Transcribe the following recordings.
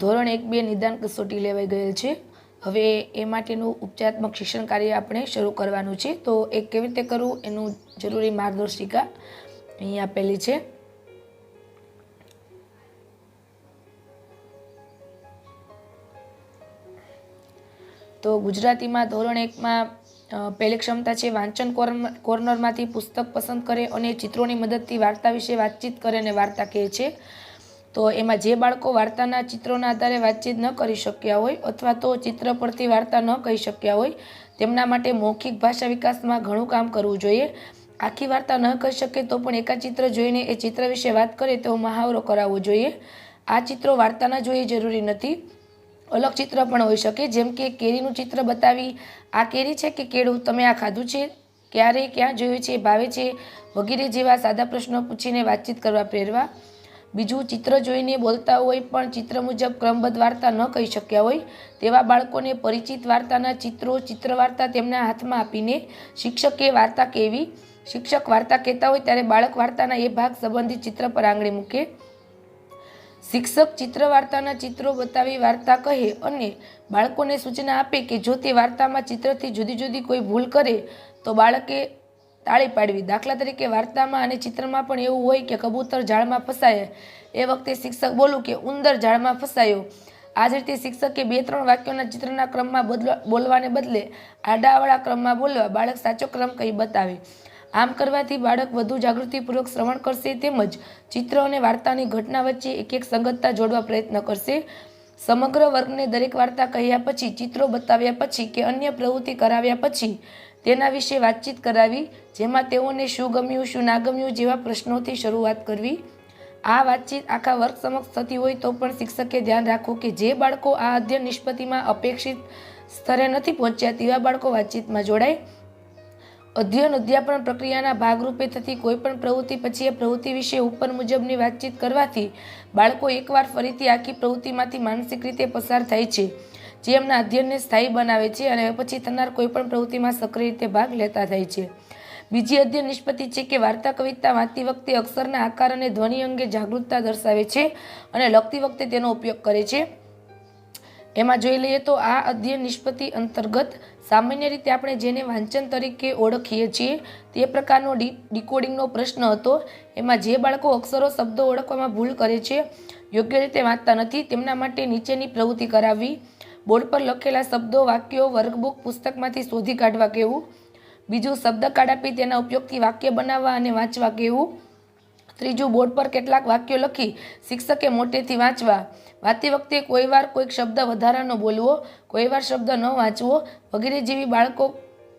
ધોરણ એક બે નિદાન કસોટી લેવાઈ ગયેલ છે. હવે એ માટેનું ઉપચારાત્મક શિક્ષણ કાર્ય આપણે શરૂ કરવાનું છે. તો એ કેવી રીતે કરવું એનું જરૂરી માર્ગદર્શિકા અહીં આપેલી છે. તો ગુજરાતીમાં ધોરણ એકમાં પહેલી ક્ષમતા છે વાંચન કોર્ન- કોર્નરમાંથી પુસ્તક પસંદ કરે અને ચિત્રોની મદદથી વાર્તા વિશે વાતચીત કરે અને વાર્તા કહે છે. તો એમાં જે બાળકો વાર્તાના ચિત્રોના આધારે વાતચીત ન કરી શક્યા હોય અથવા તો ચિત્ર પરથી વાર્તા ન કહી શક્યા હોય, તેમના માટે મૌખિક ભાષા વિકાસમાં ઘણું કામ કરવું જોઈએ. આખી વાર્તા ન કહી શકે તો પણ એકા ચિત્ર જોઈને એ ચિત્ર વિશે વાત કરે તો મહાવરો કરાવવો જોઈએ. આ ચિત્રો વાર્તાના જોઈએ જરૂરી નથી. અલગ ચિત્ર પણ હોઈ શકે, જેમ કે કેરીનું ચિત્ર બતાવી, આ કેરી છે કે કેળું, તમે આ ખાધું છે? ક્યારે, ક્યાં જોયું છે, ભાવે છે? વગેરે જેવા સાદા પ્રશ્નો પૂછીને વાતચીત કરવા પ્રેરવા. બીજું ચિત્ર જોઈને બોલતા હોય પણ ચિત્ર મુજબ ક્રમબદ્ધ વાર્તા ન કહી શક્યા હોય, તેવા બાળકોને પરિચિત વાર્તાના ચિત્રો ચિત્ર વાર્તા તેમના હાથમાં આપીને શિક્ષકે વાર્તા કહેવી, શિક્ષક વાર્તા કહેતા હોય ત્યારે બાળક વાર્તાના એ ભાગ સંબંધિત ચિત્ર પર આંગળી મૂકે. શિક્ષક ચિત્ર વાર્તાના ચિત્રો બતાવી વાર્તા કહે અને બાળકોને સૂચના આપે કે જો તે વાર્તામાં ચિત્રથી જુદી જુદી કોઈ ભૂલ કરે, તો બાળકે તાળી પાડવી. દાખલા તરીકે વાર્તામાં અને ચિત્રમાં પણ એવું હોય કે કબૂતર ઝાડમાં ફસાય. એ વખતે શિક્ષક બોલું કે ઉંદર ઝાડમાં ફસાયો. આ જ રીતે શિક્ષકે બે ત્રણ વાક્યોના ચિત્રના ક્રમમાં બદલવા બોલવાને બદલે આડાવાળા ક્રમમાં બોલવા બાળક સાચો ક્રમ કહી બતાવે. આમ કરવાથી બાળક વધુ જાગૃતિપૂર્વક શ્રવણ કરશે તેમજ ચિત્ર અને વાર્તાની ઘટના વચ્ચે એક એક સંગતતા જોડવા પ્રયત્ન કરશે. સમગ્ર વર્ગને દરેક વાર્તા કહ્યા પછી, ચિત્રો બતાવ્યા પછી કે અન્ય પ્રવૃત્તિ કરાવ્યા પછી તેના વિશે વાતચીત કરાવી, જેમાં તેઓને શું ગમ્યું, શું ના ગમ્યું જેવા પ્રશ્નોથી શરૂઆત કરવી. આ વાતચીત આખા વર્ગ સમક્ષ થતી હોય તો પણ શિક્ષકે ધ્યાન રાખવું કે જે બાળકો આ અધ્યયન નિષ્પત્તિમાં અપેક્ષિત સ્તરે નથી પહોંચ્યા તેવા બાળકો વાતચીતમાં જોડાય. અધ્યયન અધ્યાપન પ્રક્રિયાના ભાગરૂપે થતી કોઈપણ પ્રવૃત્તિ પછી એ પ્રવૃત્તિ વિશે ઉપર મુજબની વાતચીત કરવાથી બાળકો એકવાર ફરીથી આખી પ્રવૃત્તિમાંથી માનસિક રીતે પસાર થાય છે. જે એમના અધ્યયનને સ્થાયી બનાવે છે અને પછી થનાર કોઈપણ પ્રવૃત્તિમાં સક્રિય રીતે ભાગ લેતા થાય છે. બીજી અધ્યયન નિષ્પત્તિ છે કે વાર્તા કવિતા વાંચતી વખતે અક્ષરના આકાર અને ધ્વનિ અંગે જાગૃતતા દર્શાવે છે અને લખતી વખતે તેનો ઉપયોગ કરે છે. એમાં જોઈ લઈએ તો આ અધ્યયન નિષ્પત્તિ અંતર્ગત સામાન્ય રીતે આપણે જેને વાંચન તરીકે ઓળખીએ છીએ તે પ્રકારનો ડી, ડીકોડિંગનો પ્રશ્ન હતો. એમાં જે બાળકો અક્ષરો, શબ્દો ઓળખવામાં ભૂલ કરે છે, યોગ્ય રીતે વાંચતા નથી, તેમના માટે નીચેની પ્રવૃત્તિ કરાવવી બોર્ડ પર લખેલા શબ્દો, વાક્યો વર્કબુક પુસ્તકમાંથી શોધી કાઢવા કહેવું, બીજું શબ્દ કાર્ડ આપી તેના ઉપયોગથી વાક્ય બનાવવા અને વાંચવા કહેવું, ત્રીજું બોર્ડ પર કેટલાક વાક્યો લખી શિક્ષકે મોટેથી વાંચવા. વાંચતી વખતે કોઈવાર કોઈક શબ્દ વધારાનો બોલવો કોઈ વાર શબ્દ ન વાંચવો, વગેરે જેવી બાળકો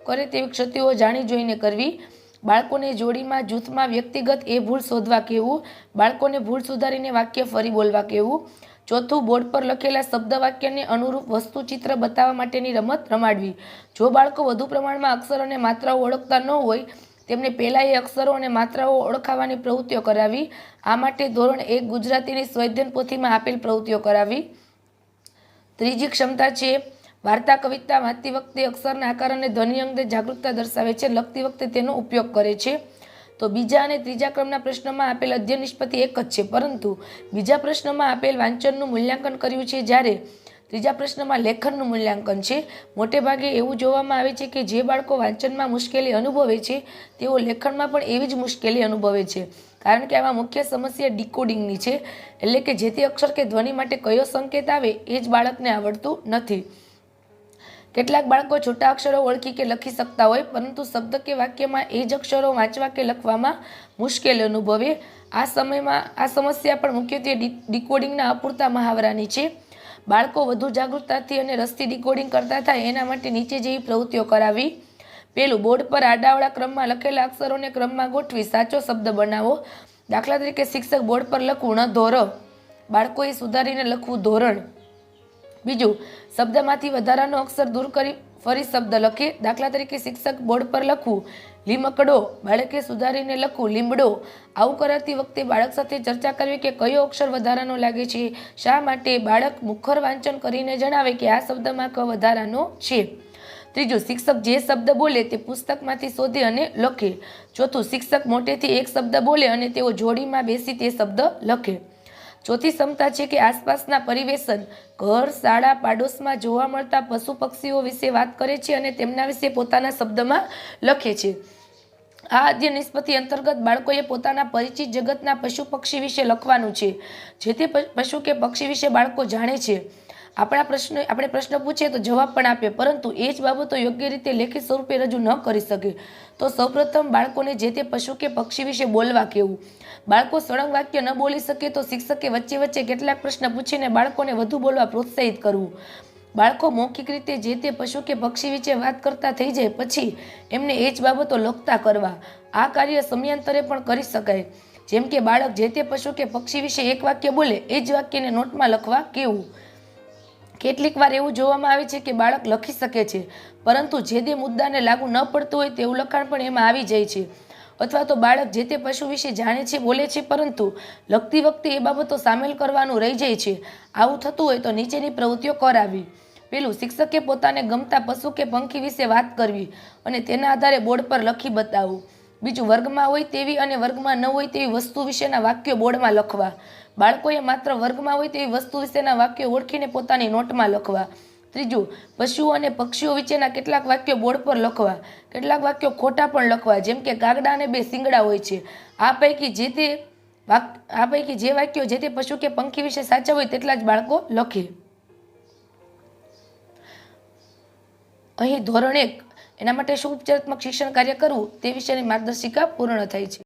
કરે તેવી ક્ષતિઓ જાણી જોઈને કરવી, બાળકોને જોડીમાં, જૂથમાં વ્યક્તિગત એ ભૂલ શોધવા કહેવું, બાળકોને ભૂલ સુધારીને વાક્ય ફરી બોલવા કહેવું ચોથું બોર્ડ પર લખેલા શબ્દ વાક્યને અનુરૂપ વસ્તુ ચિત્ર બતાવવા માટેની રમત રમાડવી. જો બાળકો વધુ પ્રમાણમાં અક્ષર અને માત્રાઓ ઓળખતા ન હોય, તેમને પહેલાં એ અક્ષરો અને માત્રાઓ ઓળખાવાની પ્રવૃત્તિઓ કરાવી. આ માટે ધોરણ એક ગુજરાતીની સ્વૈધ્યન પોથીમાં આપેલ પ્રવૃત્તિઓ કરાવી. ત્રીજી ક્ષમતા છે, વાર્તા કવિતા વાંચતી વખતે અક્ષરના આકાર અને ધ્વનિ અંગે જાગૃતતા દર્શાવે છે, લખતી વખતે તેનો ઉપયોગ કરે છે. તો બીજા અને ત્રીજા ક્રમના પ્રશ્નમાં આપેલ અધ્યયન નિષ્પત્તિ એક જ છે. પરંતુ બીજા પ્રશ્નમાં આપેલ વાંચનનું મૂલ્યાંકન કર્યું છે જ્યારે ત્રીજા પ્રશ્નમાં લેખનનું મૂલ્યાંકન છે. મોટે ભાગે એવું જોવામાં આવે છે કે જે બાળકો વાંચનમાં મુશ્કેલી અનુભવે છે, તેઓ લેખનમાં પણ એવી જ મુશ્કેલી અનુભવે છે. કારણ કે આમાં મુખ્ય સમસ્યા ડીકોડિંગની છે. એટલે કે જે તે અક્ષર કે ધ્વનિ માટે કયો સંકેત આવે એ જ બાળકને આવડતું નથી. કેટલાક બાળકો છોટા અક્ષરો ઓળખી કે લખી શકતા હોય, પરંતુ શબ્દ કે વાક્યમાં એ જ અક્ષરો વાંચવા કે લખવામાં મુશ્કેલ અનુભવે. આ સમયમાં, આ સમસ્યા પણ મુખ્યત્વે ડીકોડિંગના અપૂરતા મહાવરાની છે. બાળકો વધુ જાગૃતતાથી અને રસથી ડીકોડિંગ કરતા થાય એના માટે નીચે જેવી પ્રવૃત્તિઓ કરાવી. પેલું, બોર્ડ પર આડાવડા ક્રમમાં લખેલા અક્ષરોને ક્રમમાં ગોઠવી સાચો શબ્દ બનાવો. દાખલા તરીકે શિક્ષક બોર્ડ પર લખવું ન ધોર. બાળકોએ સુધારીને લખવું ધોરણ. બીજું, શબ્દમાંથી વધારાનો અક્ષર દૂર કરી ફરી શબ્દ લખે. દાખલા તરીકે શિક્ષક બોર્ડ પર લખવું, લીમકડો, બાળકે સુધારીને લખવું, લીમડો. આવું કરાતી વખતે બાળક સાથે ચર્ચા કરવી કે કયો અક્ષર વધારાનો લાગે છે, શા માટે? બાળક મુખર વાંચન કરીને જણાવે કે આ શબ્દમાં ક વધારાનો છે. ત્રીજું, શિક્ષક જે શબ્દ બોલે તે પુસ્તકમાંથી શોધે અને લખે. ચોથું, શિક્ષક મોટેથી એક શબ્દ બોલે અને તેઓ જોડીમાં બેસી તે શબ્દ લખે. ચોથી ક્ષમતા છે કે આસપાસના પરિવેશન, ઘર, શાળા, પાડોશમાં જોવા મળતા પશુ પક્ષીઓ વિશે વાત કરે છે અને તેમના વિશે પોતાના શબ્દમાં લખે છે. આ આદ્ય નિષ્પતિ અંતર્ગત બાળકોએ પોતાના પરિચિત જગતના પશુ પક્ષી વિશે લખવાનું છે જે તે પશુ કે પક્ષી વિશે બાળકો જાણે છે. આપણા પ્રશ્ન આપણે પ્રશ્ન પૂછીએ તો જવાબ પણ આપે, પરંતુ એ જ બાબતો યોગ્ય રીતે લેખિત સ્વરૂપે રજૂ ન કરી શકે. તો સૌપ્રથમ બાળકોને જે તે પશુ કે પક્ષી વિશે બોલવા કહેવું. બાળકો સળંગ વાક્ય ન બોલી શકે તો શિક્ષકે વચ્ચે વચ્ચે કેટલાક પ્રશ્ન પૂછીને બાળકોને વધુ બોલવા પ્રોત્સાહિત કરવું. બાળકો મૌખિક રીતે જે તે પશુ કે પક્ષી વિશે વાત કરતા થઈ જાય પછી એમને એ જ બાબતો લખતા કરવા. આ કાર્ય સમયાંતરે પણ કરી શકાય. જેમ કે બાળક જે તે પશુ કે પક્ષી વિશે એક વાક્ય બોલે, એ જ વાક્યને નોટમાં લખવા કેવું કેટલીક વાર એવું જોવામાં આવે છે કે બાળક લખી શકે છે, પરંતુ જે તે મુદ્દાને લાગુ ન પડતું હોય તેવું લખાણ પણ એમાં આવી જાય છે. અથવા તો બાળક જે તે પશુ વિશે જાણે છે, બોલે છે, પરંતુ લખતી વખતે એ બાબતો સામેલ કરવાનું રહી જાય છે. આવું થતું હોય તો નીચેની પ્રવૃત્તિઓ કરાવી. પેલું, શિક્ષકે પોતાને ગમતા પશુ કે પંખી વિશે વાત કરવી અને તેના આધારે બોર્ડ પર લખી બતાવવું. બીજું વર્ગમાં હોય તેવી અને વર્ગમાં ન હોય તેવી વસ્તુ વિશેના વાક્યો બોર્ડમાં લખવા. બાળકોએ માત્ર વર્ગમાં હોય તેવી વસ્તુ વિશેના વાક્યો ઓળખીને પોતાની નોટમાં લખવા. ત્રીજું, પશુઓ અને પક્ષીઓ વિશેના કેટલાક વાક્યો બોર્ડ પર લખવા. કેટલાક વાક્યો ખોટા પણ લખવા, જેમ કે કાગડા અને બે શિંગડા હોય છે. આ પૈકી જે તે વાક, આ પૈકી જે વાક્યો જે તે પશુ કે પંખી વિશે સાચા હોય તેટલા જ બાળકો લખે. અહીં ધોરણ એક એના માટે શું ઉપચારાત્મક શિક્ષણ કાર્ય કરવું તે વિશેની માર્ગદર્શિકા પૂર્ણ થાય છે.